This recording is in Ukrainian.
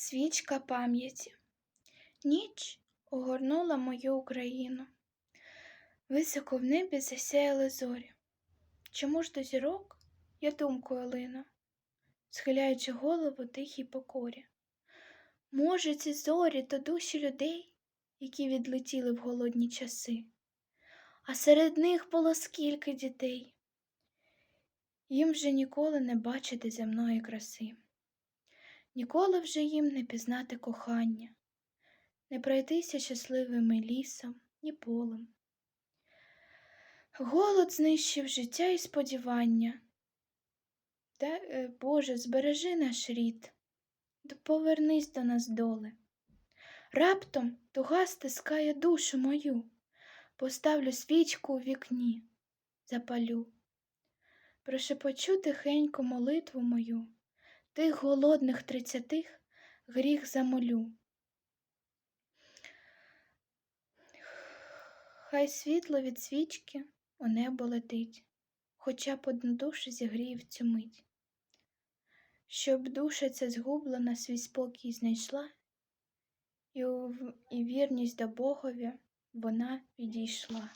Свічка пам'яті. Ніч огорнула мою Україну. Високо в небі засяяли зорі. Чому ж до зірок я думкою лину, схиляючи голову тихій покорі? Може, ці зорі то душі людей, які відлетіли в голодні часи, а серед них було скільки дітей. Їм вже ніколи не бачити земної краси. Ніколи вже їм не пізнати кохання, не пройтися щасливими лісом, ні полем. Голод знищив життя і сподівання. Та, е, Боже, збережи наш рід, повернись до нас доле. Раптом туга стискає душу мою, поставлю свічку у вікні, запалю. Прошепочу тихенько молитву мою, тих голодних тридцятих гріх замолю. Хай світло від свічки у небо летить, хоча б одну душу зігріє в цю мить. Щоб душа ця згублена свій спокій знайшла, і, у- і вірність до Богові вона відійшла.